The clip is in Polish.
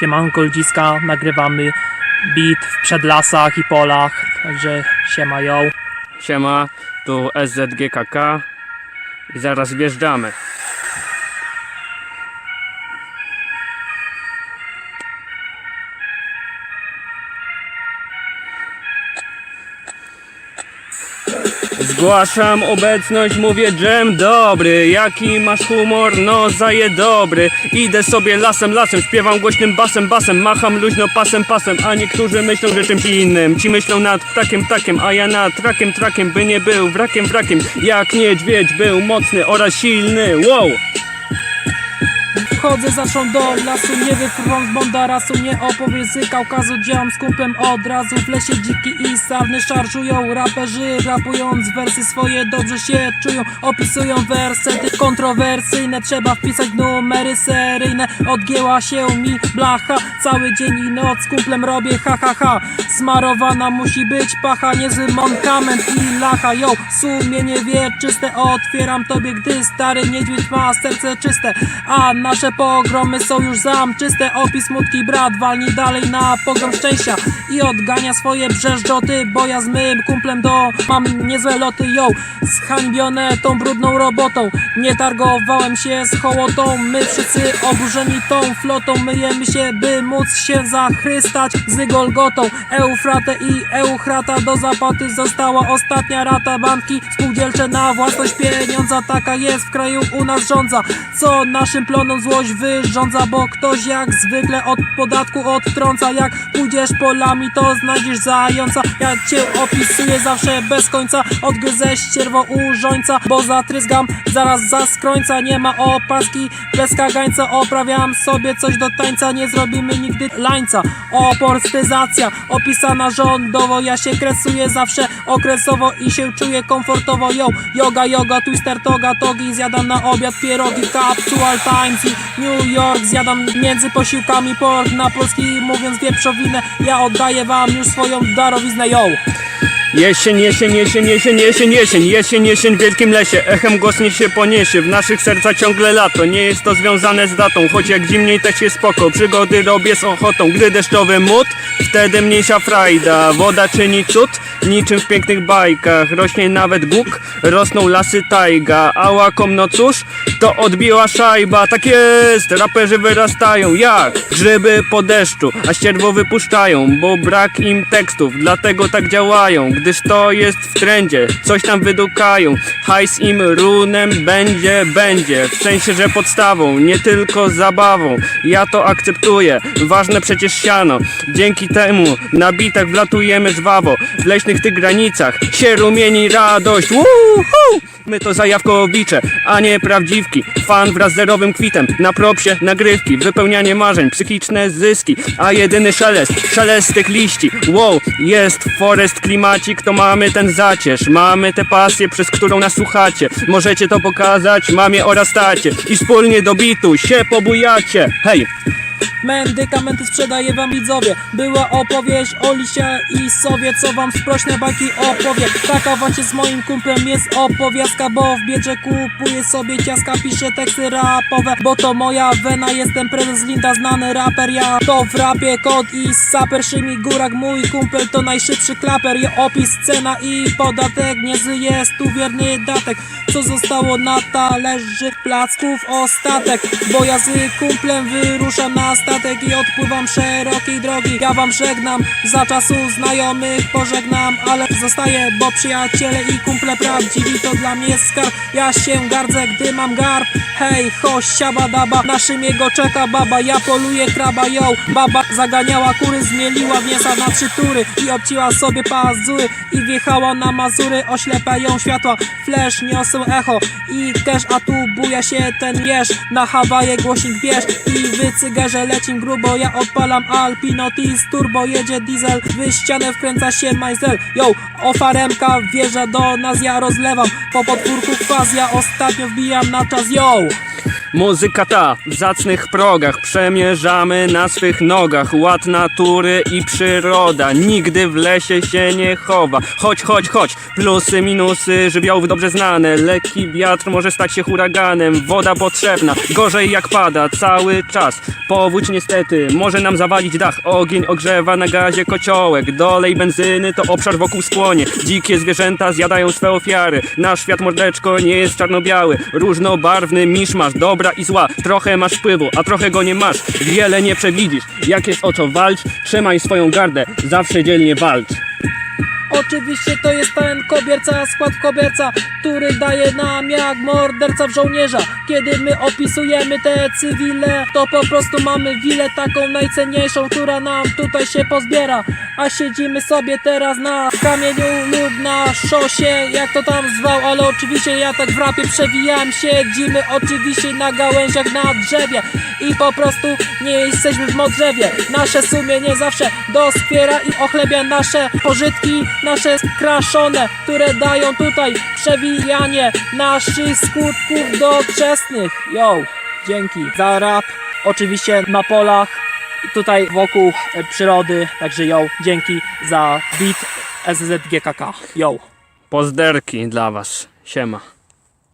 Siemanko ludziska, nagrywamy beat w przedlasach i polach, także siema ją. Siema, tu SZGKK i zaraz wjeżdżamy. Zgłaszam obecność, mówię dżem dobry. Jaki masz humor? No zaje dobry. Idę sobie lasem, lasem, śpiewam głośnym basem, basem. Macham luźno pasem, pasem. A niektórzy myślą, że czymś innym. Ci myślą nad ptakiem, ptakiem A ja nad trakiem, trakiem By nie był wrakiem, wrakiem. Jak niedźwiedź był mocny oraz silny. Wow! Wchodzę zawsze do lasu, nie wyfrą z bondarasu Nie opowiem z Kaukazu, działam z kumplem od razu W lesie dziki i sarny szarżują Raperzy rapując wersy swoje dobrze się czują Opisują wersety kontrowersyjne Trzeba wpisać numery seryjne Odgięła się mi blacha Cały dzień i noc z kumplem robię ha ha ha. Smarowana musi być pacha Niezły monkament i lacha. Yo, sumienie wieczyste Otwieram tobie, gdy stary niedźwiedź ma serce czyste A nasze pogromy są już zamczyste Opis smutki brat walni dalej na pogrom szczęścia I odgania swoje brzeszczoty Bo ja z mym kumplem do Mam niezłe loty, yo. Zhańbione tą brudną robotą. Nie targowałem się z hołotą. My wszyscy oburzeni tą flotą. Myjemy się, by móc się zachrystać z Golgotą. Eufratę i Euchrata do zapłaty została ostatnia rata Banki. Spółdzielcze na własność pieniądza. Taka jest w kraju u nas rządza. Co naszym plonom złość wyrządza Bo ktoś jak zwykle od podatku odtrąca. Jak pójdziesz polami to znajdziesz zająca. Ja cię opisuję zawsze bez końca. Odgryzę ścierwo urzońca Bo zatryzgam zaraz za skrońca Nie ma opaski bez kagańca Oprawiam sobie coś do tańca. Nie zrobimy nigdy lańca. Oporstyzacja opisana rządowo. Ja się kresuję zawsze okresowo I się czuję komfortowo. Yo, yoga, yoga, twister, toga, togi. Zjadam na obiad pierogi, capsule times New York Zjadam między posiłkami pork na polski Mówiąc wieprzowinę. Ja oddaję wam już swoją darowiznę Yo Jesień, jesień, jesień, jesień, jesień, jesień, jesień, jesień w wielkim lesie, echem głosnie się poniesie, w naszych sercach ciągle lato, nie jest to związane z datą, choć jak zimniej też jest spoko, przygody robię z ochotą, gdy deszczowy mód, wtedy mniejsza frajda, woda czyni cud, niczym w pięknych bajkach, rośnie nawet Bóg, rosną lasy tajga, a łakom no cóż, to odbiła szajba, tak jest, raperzy wyrastają, jak grzyby po deszczu, a ścierwo wypuszczają, bo brak im tekstów, dlatego tak działają, gdyż to jest w trendzie, coś tam wydukają, hajs im runem będzie, będzie, w sensie, że podstawą, nie tylko zabawą, ja to akceptuję, ważne przecież siano, dzięki temu na bitach wlatujemy żwawo, w leśnych tych granicach się rumieni radość! My to zajawkowicze, a nie prawdziwki. Fan wraz z zerowym kwitem, na propsie nagrywki, wypełnianie marzeń, psychiczne zyski, a jedyny szelest, szelest tych liści. Wow, jest forest klimacik, to mamy ten zacierz, mamy tę pasję, przez którą nas słuchacie. Możecie to pokazać mamie oraz tacie i wspólnie do bitu się pobujacie. Hej! Medykamenty sprzedaję wam widzowie. Była opowieść o lisia i sowie Co wam sprośne bajki opowie Taka właśnie z moim kumplem jest opowiastka Bo w biedrze kupuję sobie ciaska Piszę teksty rapowe Bo to moja wena. Jestem prezes Linda, znany raper. Ja to w rapie kod i saper Szymi Górak, mój kumpel to najszybszy klaper. Ja opis, cena i podatek. Niezły jest tu wierny datek. Co zostało na talerzy placków? Ostatek. Bo ja z kumplem wyruszam na statek i odpływam szerokiej drogi. Ja wam żegnam, za czasu znajomych pożegnam Ale zostaję, bo przyjaciele i kumple prawdziwi to dla mnie skarb. Ja się gardzę, gdy mam garb. Hej, ho, siaba daba, na szymie go czeka baba. Ja poluję kraba, yo, baba zaganiała kury Zmieliła mięsa na trzy tury i obciła sobie pazury I wjechała na Mazury, oślepiają światła. Flash niosą echo i też a tu buja się ten jeż Na Hawaje głośnik bierz i wy lecim grubo Ja odpalam Alpino Tis Turbo jedzie diesel W ścianę wkręca się majzel Yo, ofaremka wjeżdża do nas Ja rozlewam po podwórku kwas Ja ostatnio wbijam na czas Yo Muzyka ta w zacnych progach Przemierzamy na swych nogach. Ład natury i przyroda Nigdy w lesie się nie chowa. Chodź, chodź, chodź Plusy, minusy, żywiołów dobrze znane. Lekki wiatr może stać się huraganem Woda potrzebna, gorzej jak pada Cały czas, powódź niestety Może nam zawalić dach. Ogień ogrzewa na gazie kociołek. Dolej benzyny to obszar wokół spłonie Dzikie zwierzęta zjadają swe ofiary. Nasz świat mordeczko nie jest czarno-biały. Różnobarwny miszmasz, dobra i zła. Trochę masz wpływu, a trochę go nie masz. Wiele nie przewidzisz, jak jest o co walcz Trzymaj swoją gardę, zawsze dzielnie walcz Oczywiście to jest ten kobierca, skład kobierca, który daje nam jak morderca w żołnierza. Kiedy my opisujemy te cywile, to po prostu mamy wilę taką najcenniejszą, która nam tutaj się pozbiera. A siedzimy sobie teraz na kamieniu lub na szosie, jak to tam zwał, ale oczywiście ja tak w rapie przewijam. Siedzimy oczywiście na gałęziach na drzewie i po prostu nie jesteśmy w modrzewie. Nasze sumienie zawsze doskwiera i ochlebia nasze pożytki, nasze skraszone, które dają tutaj przewijanie naszych skutków doczesnych. Yo, dzięki za rap. Oczywiście na polach, tutaj wokół e, przyrody, także yo, dzięki za beat SZGKK. Yo. Pozderki dla was, siema